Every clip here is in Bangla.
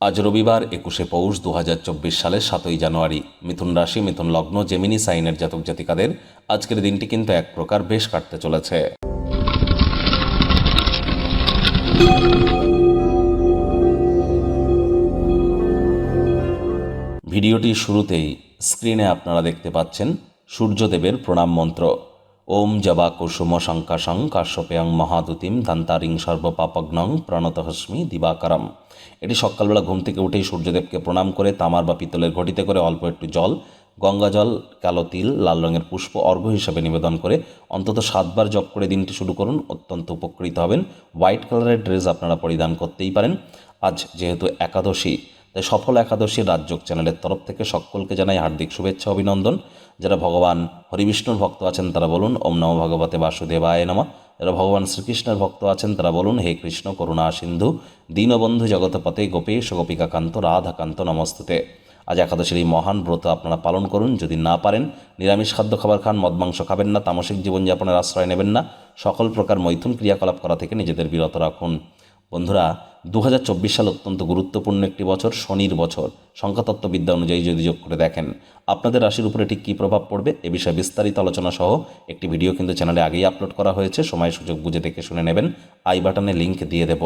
আজ রবিবার একুশে পৌষ দু হাজার চব্বিশ সালের সাতই জানুয়ারি। মিথুন রাশি, মিথুন লগ্ন, জেমিনি সাইনের জাতক জাতিকাদের আজকের দিনটি কিন্তু এক প্রকার বেশ কাটতে চলেছে। ভিডিওটির শুরুতেই স্ক্রিনে আপনারা দেখতে পাচ্ছেন সূর্যদেবের প্রণাম মন্ত্র। ওম জবা কুসুম শঙ্কাশং কাশ্যপেয়ং মহাদুতিম দান্তারিং সর্বপাপগ্নং প্রণতহস্মি দিবাকরম। এটি সকালবেলা ঘুম থেকে উঠেই সূর্যদেবকে প্রণাম করে তামার বা পিতলের ঘটিতে করে অল্প একটু জল, গঙ্গা জল, কালো তিল, লাল রঙের পুষ্প, অর্ঘ্য হিসাবে নিবেদন করে অন্তত সাতবার জপ করে দিনটি শুরু করুন, অত্যন্ত উপকৃত হবেন। হোয়াইট কালারের ড্রেস আপনারা পরিধান করতেই পারেন। আজ যেহেতু একাদশী তাই সফল একাদশী রাজযোগ চ্যানেলের তরফ থেকে সকলকে জানাই হার্দিক শুভেচ্ছা, অভিনন্দন। যারা ভগবান হরিবিষ্ণুর ভক্ত আছেন তারা বলুন, ওম নম ভগবতে বাসুদেবায় নমঃ। যারা ভগবান শ্রীকৃষ্ণের ভক্ত আছেন তারা বলুন, হে কৃষ্ণ করুণা সিন্ধু, দীনবন্ধু জগতপতে গোপেশ গোপিকাকান্ত, রাধাকান্ত নমস্তুতে। আজ একাদশীর এই মহান ব্রত আপনারা পালন করুন, যদি না পারেন, নিরামিষ খাদ্য খাবার খান, মদ মাংস খাবেন না, তামসিক জীবনযাপনের আশ্রয় নেবেন না, সকল প্রকার মৈথুন ক্রিয়াকলাপ করা থেকে নিজেদের বিরত রাখুন। বন্ধুরা দু সাল অত্যন্ত গুরুত্বপূর্ণ একটি বছর, শনির বছর। সংখ্যাতত্ত্ববিদ্যা অনুযায়ী যদি যোগ করে দেখেন, আপনাদের রাশির উপরে ঠিক কী প্রভাব পড়বে এ বিষয়ে বিস্তারিত আলোচনা সহ একটি ভিডিও কিন্তু চ্যানেলে আগেই আপলোড করা হয়েছে। সময়, সুযোগ বুঝে দেখে শুনে নেবেন। আই বাটনে লিঙ্ক দিয়ে দেব।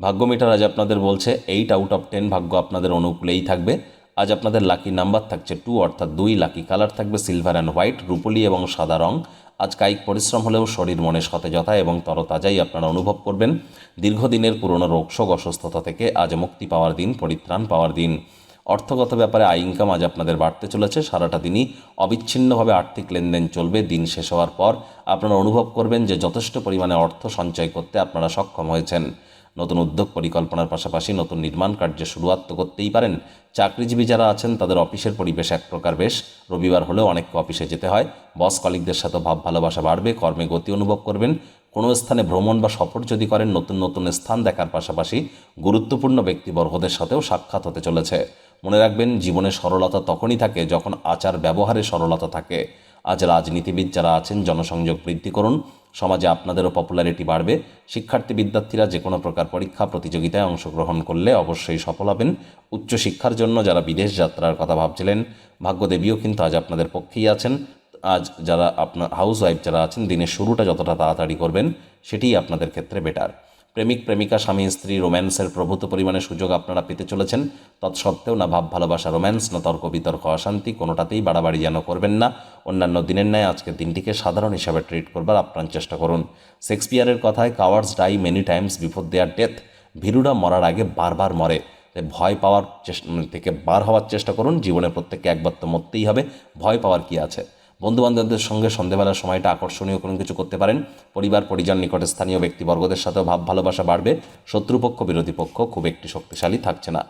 ভাগ্য মিটার আজ আপনাদের বলছে এইট আউট অফ টেন ভাগ্য আপনাদের অনুকূলেই থাকবে। আজ আপনাদের লাকি নাম্বার থাকছে টু অর্থাৎ দুই লাকি কালার থাকবে সিলভার অ্যান্ড হোয়াইট রুপলি এবং সাদা রং। আজ কায়িক পরিশ্রম হলেও শরীর মনে সতেজতা এবং তরতাজাই আপনারা অনুভব করবেন। দীর্ঘদিনের পুরনো রোগশোক অসুস্থতা থেকে আজ মুক্তি পাওয়ার দিন, পরিত্রাণ পাওয়ার দিন। অর্থগত ব্যাপারে আয় ইনকাম আজ আপনাদের বাড়তে চলেছে। সারাটা দিনই অবিচ্ছিন্নভাবে আর্থিক লেনদেন চলবে। দিন শেষ হওয়ার পর আপনারা অনুভব করবেন যে যথেষ্ট পরিমাণে অর্থ সঞ্চয় করতে আপনারা সক্ষম হয়েছেন। নতুন উদ্যোগ পরিকল্পনার পাশাপাশি নতুন নির্মাণ কার্যে শুরুয়াত তো করতেই পারেন। চাকরিজীবী যারা আছেন, তাদের অফিসের পরিবেশ এক প্রকার বেশ। রবিবার হলেও অনেককে অফিসে যেতে হয়। বস কলিকদের সাথে ভাব ভালোবাসা বাড়বে, কর্মে গতি অনুভব করবেন। কোনো স্থানে ভ্রমণ বা সফর যদি করেন, নতুন নতুন স্থান দেখার পাশাপাশি গুরুত্বপূর্ণ ব্যক্তিবর্গদের সাথেও সাক্ষাৎ হতে চলেছে। মনে রাখবেন, জীবনে সরলতা তখনই থাকে যখন আচার ব্যবহারে সরলতা থাকে। আজ রাজনীতিবিদ যারা আছেন, জনসংযোগ বৃদ্ধি করুন। সমাজে আপনাদেরও পপুলারিটি বাড়বে। শিক্ষার্থী বিদ্যার্থীরা যে কোনো প্রকার পরীক্ষা, প্রতিযোগিতায় অংশগ্রহণ করলে অবশ্যই সফল হবেন। উচ্চশিক্ষার জন্য যারা বিদেশ যাত্রার কথা ভাবছিলেন, ভাগ্যদেবীও কিন্তু আজ আপনাদের পক্ষেই আছেন। আজ যারা আপনার হাউস ওয়াইফ যারা আছেন, দিনের শুরুটা যতটা তাড়াতাড়ি করবেন, সেটিই আপনাদের ক্ষেত্রে বেটার প্রেমিক, প্রেমিকা, স্বামী, স্ত্রী, রোম্যান্সের প্রভূত পরিমাণে সুযোগ আপনারা পেতে চলেছেন। তৎসত্ত্বেও না ভাব, ভালোবাসা, রোম্যান্স, না তর্ক, বিতর্ক, অশান্তি কোনোটাতেই বাড়াবাড়ি যেন করবেন না। অন্যান্য দিনের ন্যায় আজকের দিনটিকে সাধারণ হিসাবে ট্রিট করবার আপ্রাণ চেষ্টা করুন। শেক্সপিয়ারের কথায় cowards die many times before their death. ভীরুরা মরার আগে বারবার মরে। ভয় পাওয়ার চেষ্টা থেকে বার হওয়ার চেষ্টা করুন। জীবনে প্রত্যেককে একবার তো মরতেই হবে। ভয় পাওয়ার কি আছে? বন্ধুবান্ধবদের সঙ্গে সন্ধেবেলার সময়টা আকর্ষণীয়, কোনো কিছু করতে পারেন। পরিবার, পরিজন, নিকটে স্থানীয় ব্যক্তিবর্গদের সাথেও ভাব ভালোবাসা বাড়বে। শত্রুপক্ষ, বিরোধী পক্ষ খুব একটি শক্তিশালী থাকছে না।